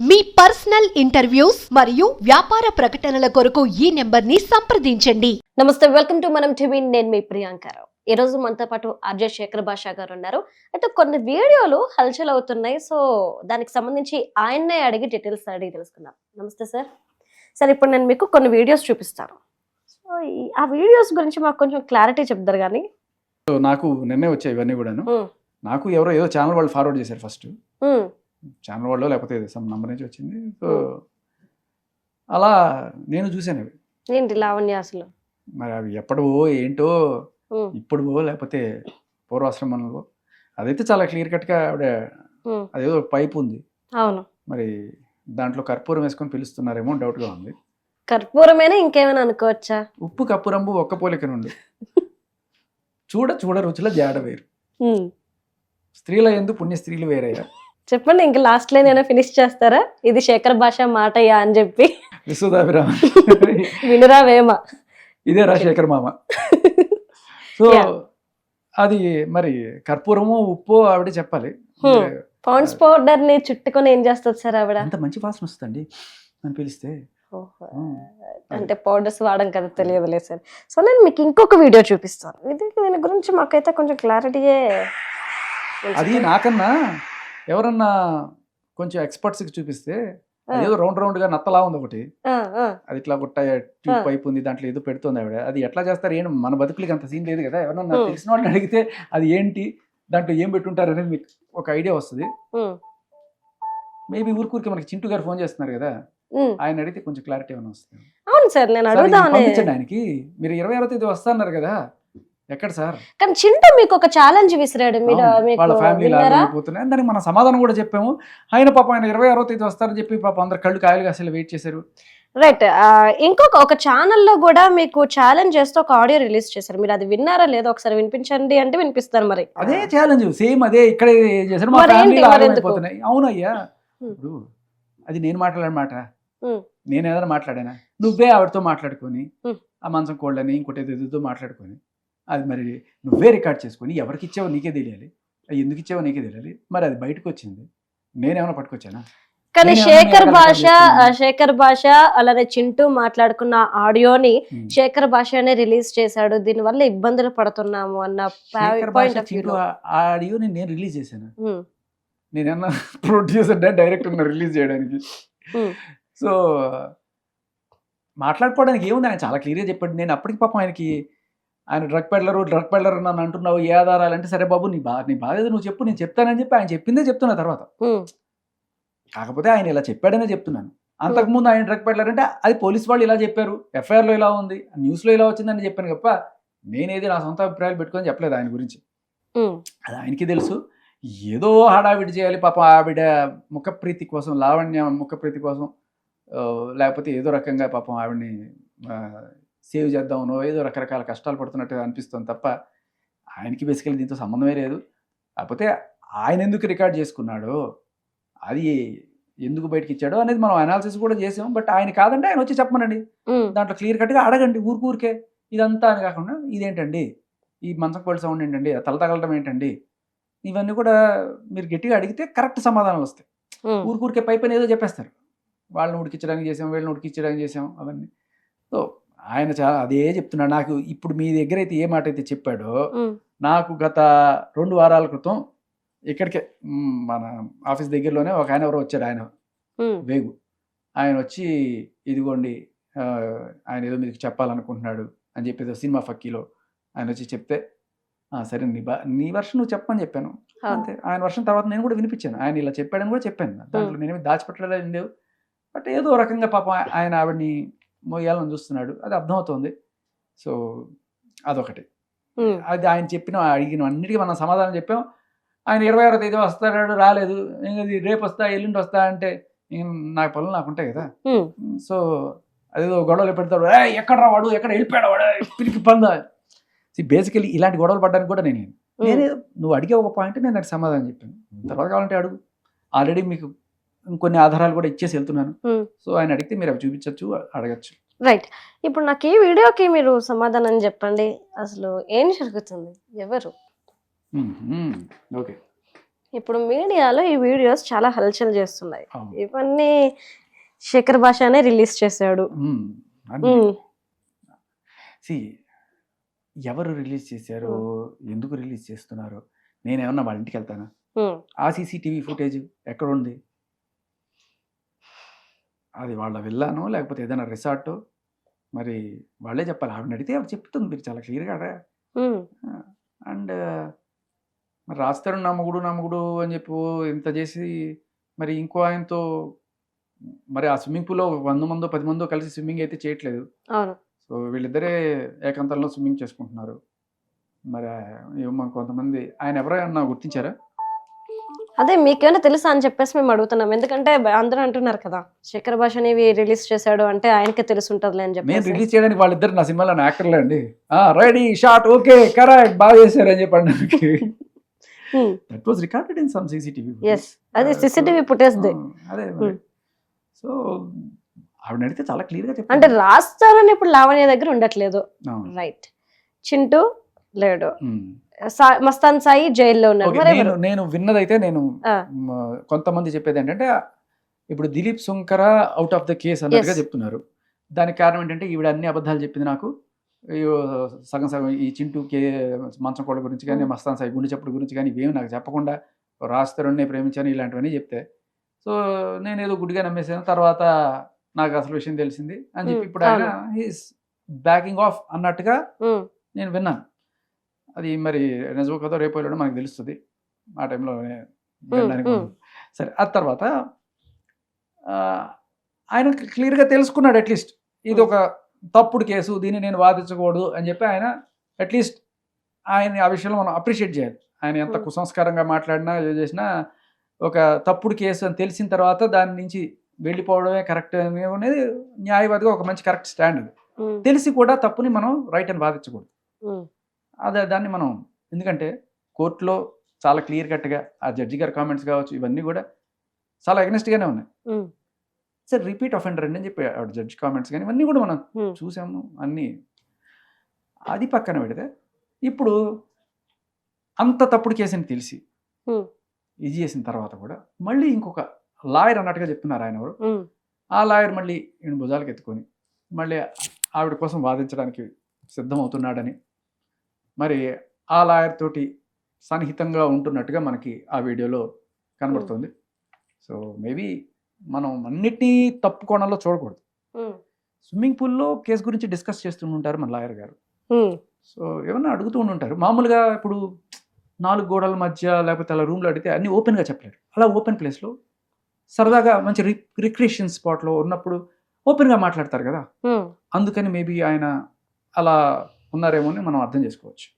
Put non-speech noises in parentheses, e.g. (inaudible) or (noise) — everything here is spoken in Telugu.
మీ పర్సనల్ ఇంటర్వ్యూస్ మరియు వ్యాపార ప్రకటనల కొరకు ఈ నెంబర్ని సంప్రదించండి. నమస్తే వెల్కమ్ టు మనం టీవీ. నేను మీ ప్రియాంకారావు ఈ రోజు మనతో పాటు ఆర్జే శేఖర్ భాషా గారు ఉన్నారు. అయితే కొన్ని వీడియోలు హల్చల్ అవుతున్నాయి. సో దానికి సంబంధించి ఆయన్నే అడిగి డీటెయిల్స్ అడిగి తెలుసుకుందాం. నమస్తే సార్. సార్ ఇప్పుడు నేను మీకు కొన్ని వీడియోస్ చూపిస్తాను. సో ఆ వీడియోస్ గురించి మాకు కొంచెం క్లారిటీ చెప్తారు కానీ. నాకు నిన్నే వచ్చాయి ఇవన్నీ కూడాను. నాకు ఎవరో ఏదో ఛానల్ వాళ్ళు ఫార్వర్డ్ చేశారు ఫస్ట్. ఛానల్ వాళ్ళు లేకపోతే సమ్ నంబర్ నుంచి వచ్చింది. సో అలా నేను చూశాను అవి. ఏంటి లావణ్యాసులు? మరి అవి ఎప్పటివో ఏంటో ఇప్పుడువో లేకపోతే పూర్వాశ్రమంలో అదైతే చాలా క్లియర్ కట్గా ఆవిడ అదేదో పైప్ ఉంది. అవును. మరి దాంట్లో కర్పూరం వేసుకొని పిలుస్తున్నారేమో డౌట్గా ఉంది. కర్పూరమేనా ఇంకేమైనా అనుకోవచ్చా? ఉప్పు కప్పురంబు ఒక్క పోలిక నుండి చూడ చూడ రుచుల జాడ వేరు. స్త్రీల ఎందు పుణ్య స్త్రీలు వేరయ్యా చెప్పండి ఇంకా లాస్ట్ లైన్ అయినా ఫినిష్ చేస్తారా? ఇది శేఖర్ భాష మాటయ్యా అని చెప్పి. విశ్వదాభిరామ వినురా వేమ. ఇదే రాజశేఖర్ మామ. సో. అది మరి కర్పూరము ఉప్పు ఆవిడ చెప్పాలి. పాండ్స్ పౌడర్ని చుట్టుకొని ఏం చేస్తుంది సార్ ఆవిడ? అంత మంచి వాసన వస్తుందండి అని పిలిస్తే. ఓహో. Hmm. అంటే పౌడర్స్ వాడడం కదా తెలియదులే సార్. సో నేను మీకు ఇంకొక వీడియో చూపిస్తాను. ఇది దీని గురించి మాకైతే కొంచెం క్లారిటీయే అది నాకన్నా ఎవరన్నా కొంచెం experts కి చూపిస్తే ఏదో రౌండ్ రౌండ్గా నత్తలా ఉంది ఒకటి. అది ఇట్లా గుట్ట ట్యూబ్. పైప్ ఉంది దాంట్లో ఏదో పెడుతుంది ఆవిడ. అది ఎట్లా చేస్తారు ఏంటి మన బతుకులకి అంత సీన్ లేదు కదా. ఎవరన్నా. తెలిసిన వాళ్ళని అడిగితే అది ఏంటి? దాంట్లో ఏం పెట్టుంటారు అనేది మీకు ఒక ఐడియా వస్తుంది. మేబీ ఊరికూరికి మనకి చింటూ గారు ఫోన్ చేస్తున్నారు కదా. ఆయన అడిగితే కొంచెం క్లారిటీ ఏమైనా వస్తుంది. అవును సార్ నేను పంపించండి ఆయనకి. మీరు ఇరవై ఆరో తేదీ వస్తున్నారు కదా. ఎక్కడ సార్? కానీ చింటూ మీకు ఒక ఛాలెంజ్ విసిరాడు. మీరు వాళ్ళ ఫ్యామిలీ అయిపోతున్నాయి దానికి మన సమాధానం కూడా చెప్పాము. ఆయన పాపం ఆయన ఇరవై ఆరో తేదీ వస్తారని చెప్పి పాపం అందరు కళ్ళు కాయలుగా అసలు వెయిట్ చేశారు. రైట్ ఇంకొక ఒక ఛానల్లో కూడా మీకు ఛాలెంజ్ చేస్తూ ఒక ఆడియో రిలీజ్ చేశారు. మీరు అది విన్నారా లేదో ఒకసారి వినిపించండి అంటే వినిపిస్తారు మరి. అదే ఛాలెంజ్ సేమ్ అదే ఇక్కడే చేశారు. మా ఎందుకు? ఆగమైపోతున్నాయి అవునయ్యా. Hmm. ఇప్పుడు అది నేను మాట్లాడిన మాట. Hmm. నేను ఏదైనా మాట్లాడానా? నువ్వే ఆవిడతో మాట్లాడుకొని Hmm. ఆ మంచం కోళ్ళని ఇంకోటి ఏదో మాట్లాడుకొని అది మరి నువ్వే రికార్డ్ చేసుకొని ఎవరికి ఇచ్చావో నీకే తెలియాలి. అది ఎందుకు ఇచ్చావో నీకే తెలియాలి. మరి అది బయటకు వచ్చింది నేనేమైనా పట్టుకొచ్చానా? కానీ శేఖర్ భాష శేఖర్ భాష అలానే చింటూ మాట్లాడుకున్న ఆడియోని. శేఖర్ భాషనే రిలీజ్ చేశాడు. దీని వల్ల ఇబ్బందులు పడుతున్నాము అన్న పాయింట్ ఆడియోని నేను రిలీజ్ చేశాను? నేనన్నా (laughs) ప్రొడ్యూసర్ డైరెక్టర్ రిలీజ్ చేయడానికి. సో మాట్లాడుకోవడానికి ఏముంది? ఆయన చాలా క్లియర్గా చెప్పాడు. నేను అప్పటికి పాపం ఆయనకి ఆయన డ్రగ్ పెడ్లరు డ్రగ్ పెడ్లర్ నన్ను అంటున్నావు ఏ ఆధారాలు అంటే సరే బాబు నీ బా నీ బాధ ఏదో నువ్వు చెప్పు నేను చెప్తానని చెప్పి ఆయన చెప్పిందే చెప్తున్నా తర్వాత. కాకపోతే ఆయన ఇలా చెప్పాడనే చెప్తున్నాను. అంతకుముందు ఆయన డ్రగ్ పెడ్లర్ అంటే అది పోలీస్ వాళ్ళు ఇలా చెప్పారు ఎఫ్ఐఆర్లో ఇలా ఉంది న్యూస్లో ఇలా వచ్చిందని చెప్పాను తప్ప నేనేది నా సొంత అభిప్రాయాలు పెట్టుకొని చెప్పలేదు ఆయన గురించి. అది ఆయనకి తెలుసు. ఏదో హడావిడి చేయాలి పాపం ఆవిడ ముఖప్రీతి కోసం లావణ్య ముఖప్రీతి కోసం లేకపోతే ఏదో రకంగా పాపం ఆవిడని సేవ్ చేద్దామనో ఏదో రకరకాల కష్టాలు పడుతున్నట్టుగా అనిపిస్తుంది తప్ప ఆయనకి బేసికలీ దీంతో సంబంధమే లేదు. కాకపోతే ఆయన ఎందుకు రికార్డ్ చేసుకున్నాడో అది ఎందుకు బయటకి ఇచ్చాడో అనేది మనం అనాలిసిస్ కూడా చేసాం. బట్ ఆయన కాదంటే ఆయన వచ్చి చెప్పమనండి. దాంట్లో క్లియర్ కట్గా అడగండి ఊరికి ఊరికే. ఇదంతా అని కాకుండా ఇదేంటండి? ఈ మంచం కోళ్ళ సౌండ్ ఏంటండి? తల తగలటం ఏంటండి? ఇవన్నీ కూడా మీరు గట్టిగా అడిగితే కరెక్ట్ సమాధానాలు వస్తాయి. ఊరికూరికే పై పైన ఏదో చెప్పేస్తారు. వాళ్ళని ఉడికించడానికి చేసాం వీళ్ళని ఉడికించడానికి చేసాం అవన్నీ. సో ఆయన చాలా అదే చెప్తున్నాడు. నాకు ఇప్పుడు మీ దగ్గర అయితే ఏ మాట అయితే చెప్పాడో నాకు గత రెండు వారాల క్రితం ఇక్కడికే మన ఆఫీస్ దగ్గరలోనే ఒక ఆయన ఎవరో వచ్చారు ఆయన వేగు. ఆయన వచ్చి ఇదిగోండి ఆయన ఏదో మీకు చెప్పాలనుకుంటున్నాడు అని చెప్పి ఏదో సినిమా ఫక్కీలో ఆయన వచ్చి చెప్తే "ఆ, సరే నీ బా నీ వర్షం నువ్వు చెప్పని. చెప్పాను అంతే. ఆయన వర్షం తర్వాత నేను కూడా వినిపించాను. ఆయన ఇలా చెప్పాడని కూడా చెప్పాను. దాంట్లో నేనేమి దాచిపెట్టలేదు బట్ ఏదో రకంగా పాపం ఆయన ఆవిడని మోయాలని చూస్తున్నాడు. అది అర్థమవుతోంది. సో అదొకటి. అది ఆయన చెప్పిన అడిగిన అన్నిటికీ మనం సమాధానం చెప్పాం. ఆయన ఇరవై ఆరో తేదీ వస్తాడు రాలేదు. ఇంకా అది రేపు వస్తా ఎల్లుండి వస్తా అంటే నాకు పనులు నాకు ఉంటాయి కదా. సో అదేదో గొడవలు పెడతాడు. "ఏ, ఎక్కడ వాడు? ఎక్కడ వెళ్ళిపోయాడు వాడు? పిరికి పందా. బేసికలీ ఇలాంటి గొడవలు పడ్డానికి కూడా నేను. నేనే నువ్వు అడిగే ఒక పాయింట్ నేను దానికి సమాధానం చెప్పాను. తర్వాత కావాలంటే అడుగు. ఆల్రెడీ మీకు ఇంకొన్ని ఆధారాలు కూడా ఇచ్చేసి వెళ్తున్నాను. సో ఆయన అడిగితే మీరు అవి చూపించవచ్చు అడగచ్చు. రైట్. ఇప్పుడు నాకు ఈ వీడియోకి మీరు సమాధానం చెప్పండి. అసలు ఏం జరుగుతుంది? ఎవరు? ఓకే. ఇప్పుడు మీడియాలో ఈ వీడియోస్ చాలా హల్చల్ చేస్తున్నాయి. ఇవన్నీ శేఖర్ భాషనే రిలీజ్ చేశాడు. ఎవరు రిలీజ్ చేశారు? ఎందుకు రిలీజ్ చేస్తున్నారు? నేనేమన్నా వాళ్ళ ఇంటికి వెళ్తానా? ఆ సీసీటీవీ ఫుటేజ్ ఎక్కడ ఉంది? అది వాళ్ళ వెళ్ళాను లేకపోతే ఏదైనా రిసార్ట్? మరి వాళ్ళే చెప్పాలి. ఆవిడ అడిగితే ఆవిడ చెప్తుంది. మీరు చాలా క్లియర్గా అండ్ మరి రాస్తారు నమ్మగుడు నమ్మగుడు అని చెప్పి ఇంత చేసి మరి ఇంకో ఆయనతో మరి ఆ స్విమ్మింగ్ పూల్లో వంద మందో పది మందో కలిసి స్విమ్మింగ్ అయితే చేయట్లేదు. సో వీళ్ళిద్దరే ఏకాంతంలో స్విమ్మింగ్ చేసుకుంటున్నారు. మరి ఏమో కొంతమంది ఆయన ఎవరైనా గుర్తించారా? అదే మీకేమైనా తెలుసా అని చెప్పేసి మేము అడుగుతున్నాం. ఎందుకంటే అందరూ అంటున్నారు కదా శేఖర్ భాషని రిలీజ్ చేశాడు అంటే ఆయనకే తెలిసి ఉంటదిలే అని నేను చెప్పేసి. రిలీజ్ చేయడానికి వాళ్ళిద్దరు నా సినిమాలో యాక్టర్లే అండి. రెడీ షార్ట్ ఓకే కరెక్ట్ బాగా చేశారు అని చెప్పండి that was recorded in some CCTV yes అది సిసిటివి ఫుటేజ్ దే. అదే. సో ఆవిడ అడిగితే చాలా క్లియర్గా అంటే రాస్తారని ఇప్పుడు లావణ్య దగ్గర ఉండట్లేదు. రైట్ చింటూ లేడు. మస్తాన్ సాయి జైల్లో ఉన్నాడు. నేను విన్నదైతే నేను కొంతమంది చెప్పేది ఏంటంటే ఇప్పుడు Dilip Sunkara out of the case అన్నట్టుగా. చెప్తున్నారు. దానికి కారణం ఏంటంటే ఈవిడ అన్ని అబద్ధాలు చెప్పింది నాకు. సగం సగం ఈ చింటూ కే మంచం కోళ్ళ గురించి కానీ. మస్తాన్ సాయి గుండె చప్పుడు గురించి కానీ ఇవేమి నాకు చెప్పకుండా రాస్తారుని ప్రేమించాను ఇలాంటివన్నీ చెప్తే. సో నేను ఏదో గుడిగా నమ్మేసాను తర్వాత నాకు అసలు విషయం తెలిసింది అని చెప్పి ఇప్పుడు ఆయన హీస్ బ్యాకింగ్ ఆఫ్ అన్నట్టుగా నేను విన్నాను. అది మరి నిజమో కదో రేపు ఎల్లుండో మనకు తెలుస్తుంది. ఆ టైంలో. సరే ఆ తర్వాత ఆయన క్లియర్గా తెలుసుకున్నాడు అట్లీస్ట్ ఇది ఒక తప్పుడు కేసు దీన్ని నేను వాదించకూడదు అని చెప్పి ఆయన అట్లీస్ట్ ఆయన ఆ విషయంలో మనం అప్రిషియేట్ చేయాలి. ఆయన ఎంత. కుసంస్కారంగా మాట్లాడినా ఏ చేసినా ఒక తప్పుడు కేసు అని తెలిసిన తర్వాత దాని నుంచి వెళ్ళిపోవడమే కరెక్ట్ అనేది న్యాయవాదిగా ఒక మంచి కరెక్ట్ స్టాండ్ అది. తెలిసి కూడా తప్పుని మనం రైట్ అని వాదించకూడదు. అదే దాన్ని మనం ఎందుకంటే కోర్టులో చాలా క్లియర్ కట్గా ఆ జడ్జి గారి కామెంట్స్ కావచ్చు ఇవన్నీ కూడా చాలా అగెనిస్ట్గానే ఉన్నాయి. సార్ రిపీట్ అఫెండర్ అండి అని చెప్పి ఆవిడ జడ్జి కామెంట్స్ కానీ ఇవన్నీ కూడా మనం. చూసాము అన్నీ. అది పక్కన పెడితే ఇప్పుడు అంత తప్పుడు కేసుని తెలిసి ఇది చేసిన తర్వాత కూడా మళ్ళీ ఇంకొక లాయర్ అన్నట్టుగా చెప్తున్నారు ఆయన ఎవరు? ఆ లాయర్ మళ్ళీ ఈయన భుజాలకు ఎత్తుకొని మళ్ళీ ఆవిడ కోసం వాదించడానికి సిద్ధమవుతున్నాడని మరి ఆ లాయర్ తోటి సన్నిహితంగా ఉంటున్నట్టుగా మనకి ఆ వీడియోలో కనబడుతుంది. సో మేబీ మనం అన్నిటినీ తప్పు కోణంలో చూడకూడదు. స్విమ్మింగ్ పూల్లో కేసు గురించి డిస్కస్ చేస్తూ ఉంటారు మన లాయర్ గారు. సో ఏమన్నా అడుగుతూ ఉంటారు మామూలుగా ఇప్పుడు నాలుగు గోడల మధ్య లేకపోతే అలా రూమ్లో అడిగితే అన్ని ఓపెన్గా చెప్పలేరు. అలా ఓపెన్ ప్లేస్లో సరదాగా మంచి రి రిక్రియేషన్ స్పాట్లో ఉన్నప్పుడు ఓపెన్గా మాట్లాడతారు కదా. అందుకని మేబీ ఆయన అలా ఉన్నారేమో అని మనం అర్థం చేసుకోవచ్చు.